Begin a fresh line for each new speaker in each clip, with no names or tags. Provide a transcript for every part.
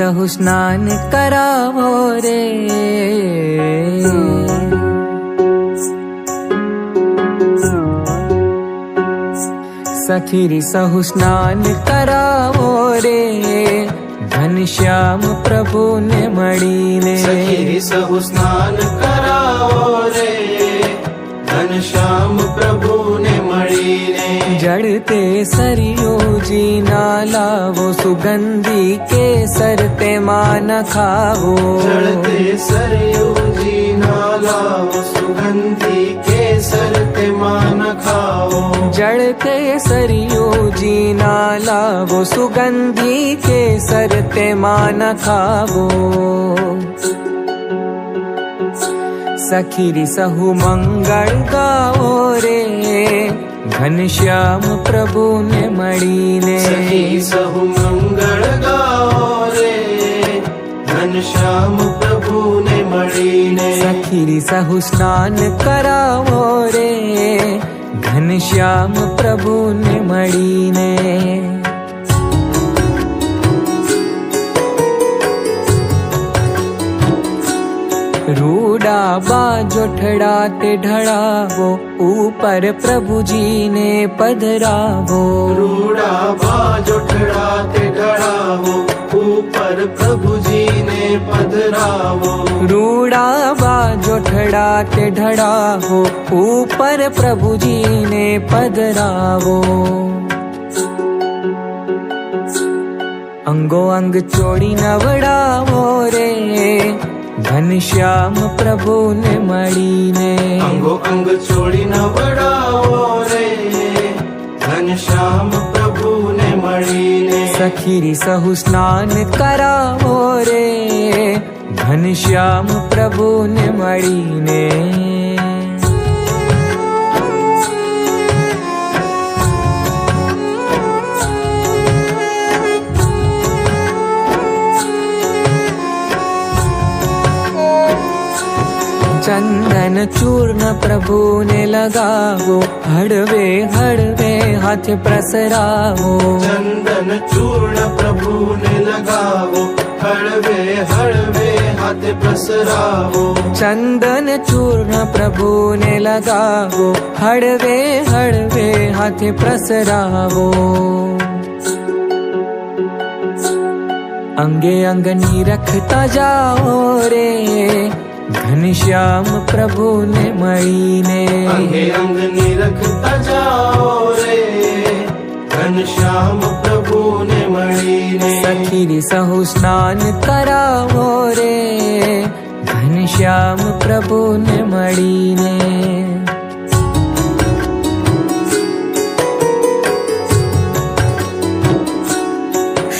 सहुस्नान करावो रे। सखिरी सहुस्नान करावो रे। घनश्याम प्रभु ने मणिले सखिरी
स्नान करावो रे। घनश्याम प्रभु जीने जड़ते सरियो
जी नाला वो सुगंधी के सर ते मान
खावो। जड़ते सरियो जी नाला वो सुगंधी के
सर ते मान खाओ जड़ते सरियो जी नाला वो सुगंधी के सर ते मान खावो। सखिरि सहु मंगल गाओ रे। ઘનશ્યામ પ્રભુને મળીને.
સહુ મંગળ ગાઓ રે. ઘનશ્યામ પ્રભુને મળીને.
સખીરી સહુ સ્નાન કરાવો રે. ઘનશ્યામ પ્રભુને મળીને. રૂડા બાજોઠડા તે ઢળાવો ઉપર પ્રભુજીને પધરાવો.
રૂડા બાજોઠડા તે ઢળાવો ઉપર પ્રભુજીને પધરાવો.
રૂડા બાજોઠડા તે ઢળાવો ઉપર પ્રભુજીને પધરાવો. અંગો અંગ ચોડી નવડાવો રે ઘનશ્યામ પ્રભુને મળીને.
અંગો અંગ છોડીને ન વડાવો રે. ઘનશ્યામ પ્રભુને મળીને.
સખીરી સહુ સ્નાન કરાવો રે. ઘનશ્યામ પ્રભુને મળીને. चंदन चूर्ण प्रभु ने लगाओ। हड़वे हड़वे हाथ
प्रसराओ। चंदन चूर्ण प्रभु ने लगाओ। हड़वे हड़वे
हाथ प्रसराओ। चंदन चूर्ण प्रभु ने लगाओ। हड़वे हड़वे हाथ प्रसराओ। अंगे अंग नी रखता जाओ रे। ઘનશ્યામ પ્રભુને મળીને
અંગે નિરખતા જાઓ રે ઘનશ્યામ પ્રભુને મળીને
સખીરી સહુ સ્નાન કરાવો રે ઘનશ્યામ પ્રભુને મળીને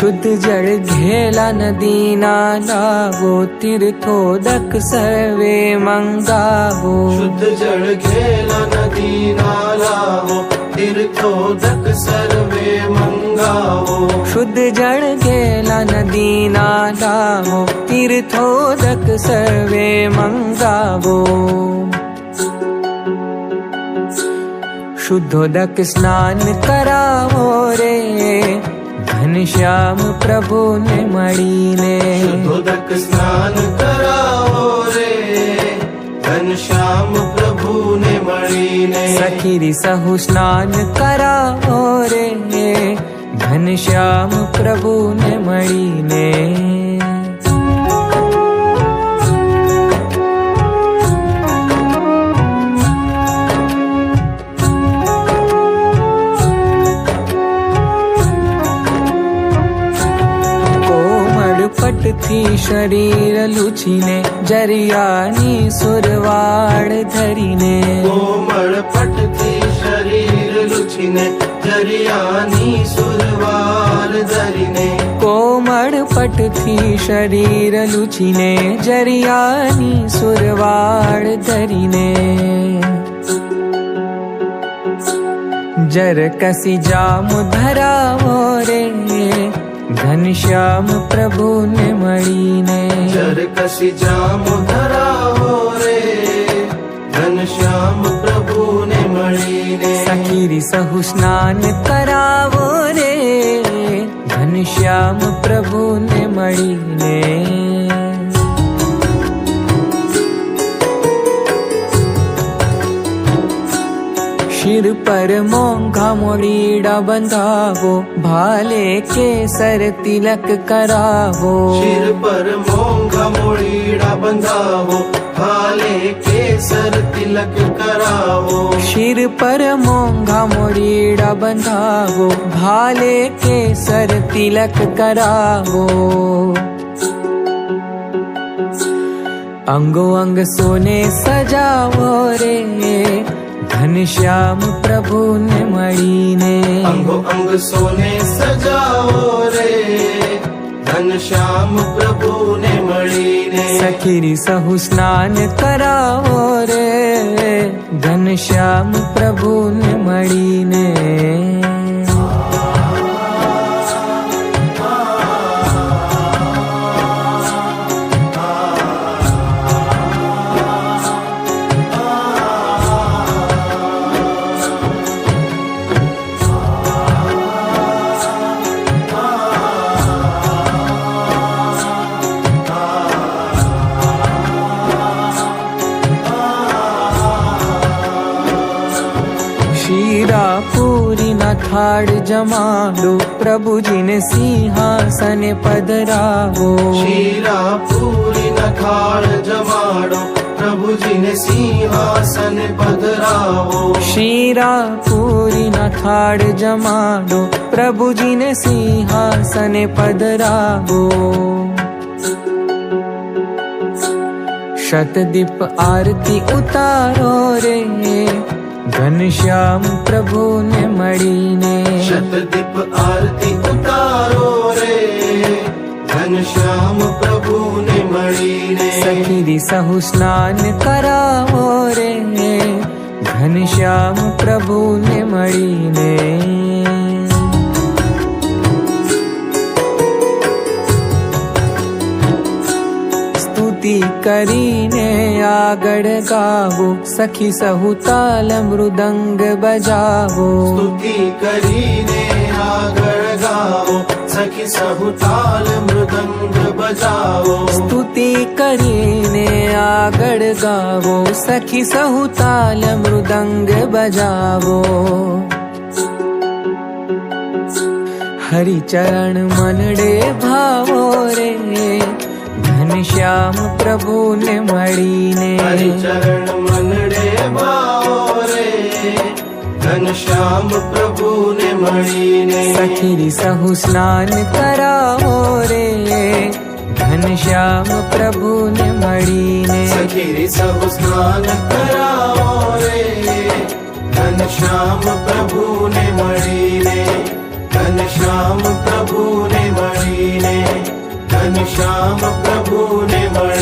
शुद्ध जल झेला
घेला नदीनावो तीर्थोदक सर्वे मङ्गीना शुद्ध जल नदीनाथोधक सर्वे
मंगावो। शुद्ध जल झेला नदीना लावो तीर्थोदक सर्वे मङ्गावो शुद्धोदक स्नान स्नानो ઘનશ્યામ પ્રભુને મળીને.
શુદ્ધોદક સ્નાન કરાવો રે. ઘનશ્યામ પ્રભુને મળીને.
સખીરી સહુ સ્નાન કરાવો રે. ઘનશ્યામ પ્રભુને મળીને. પટથી શરીર લૂછીને જરિયાની સુરવાડ ધરીને
કોમળ પટથી શરીર લુછીને જરિયાની સુરવાડ ધરીને
કોમળ પટથી શરીર લૂછીને જરિયાની સુરવાડ ધરીને જર કસી જામ ધરાવો રે ઘનશ્યામ પ્રભુને મળીને
જર કસી જામ ધરાવો રે ઘનશ્યામ પ્રભુને મળીને
સખીરી સહુ સ્નાન કરાવો રે ઘનશ્યામ પ્રભુને મળીને पर मोंघा मोड़ीड़ा बंधावो भाले के सर तिलक करावो
सिर पर मोंघा मोड़ीड़ा बंधावो भाले के सर तिलक
करावो सिर पर मोंघा मोड़ीड़ा बंधावो भाले के सर तिलक करावो अंगो अंग सोने सजाओ रे ઘનશ્યામ પ્રભુને મળીને
અંગો અંગ સોને સજાવો રે ઘનશ્યામ પ્રભુને મળીને
સખીરી સહુ સ્નાન કરાવો રે ઘનશ્યામ પ્રભુને મળીને पूरा पूरी न थाड़ जमा लो। प्रभु
जी ने सिंहासन पधरावो। शीरा पूरी न
थाड़ जमाडो प्रभु जी ने सिंहासन पधरावो। शीरा पूरी न थाड़ जमाडो प्रभु जी ने सिंहासन पदराहो शतदिप आरती उतारो रे। ઘનશ્યામ પ્રભુને મળીને
શતદીપ આરતી ઉતારો રે ઘનશ્યામ પ્રભુને મળીને
સખીરી સહુ સ્નાન કરાવો રે ઘનશ્યામ પ્રભુને મળીને સ્તુતિ કરીને આગળ ગાવો. સખી સહુ તાલ મૃદંગ બજાવો.
સ્તુતિ કરીને આગળ ગાવો. સખી સહુ તાલ મૃદંગ બજાવો.
સ્તુતિ કરીને આગળ ગાવો. સખી સહુ તાલ મૃદંગ બજાવો. હરિચરણ મનડે ભાવો રે. શ્યામ પ્રભુને મળીને
ચરણ મનડે ભાવો રે ધન શ્યામ પ્રભુને મળીને
સખીની સહુ સ્નાન કરાવો રે ધન શ્યામ પ્રભુને મળીને
સખીની સહુ સ્નાન કરાવો રે ધન પ્રભુને મળીને ધન પ્રભુને घनश्याम प्रभु ने बड़ी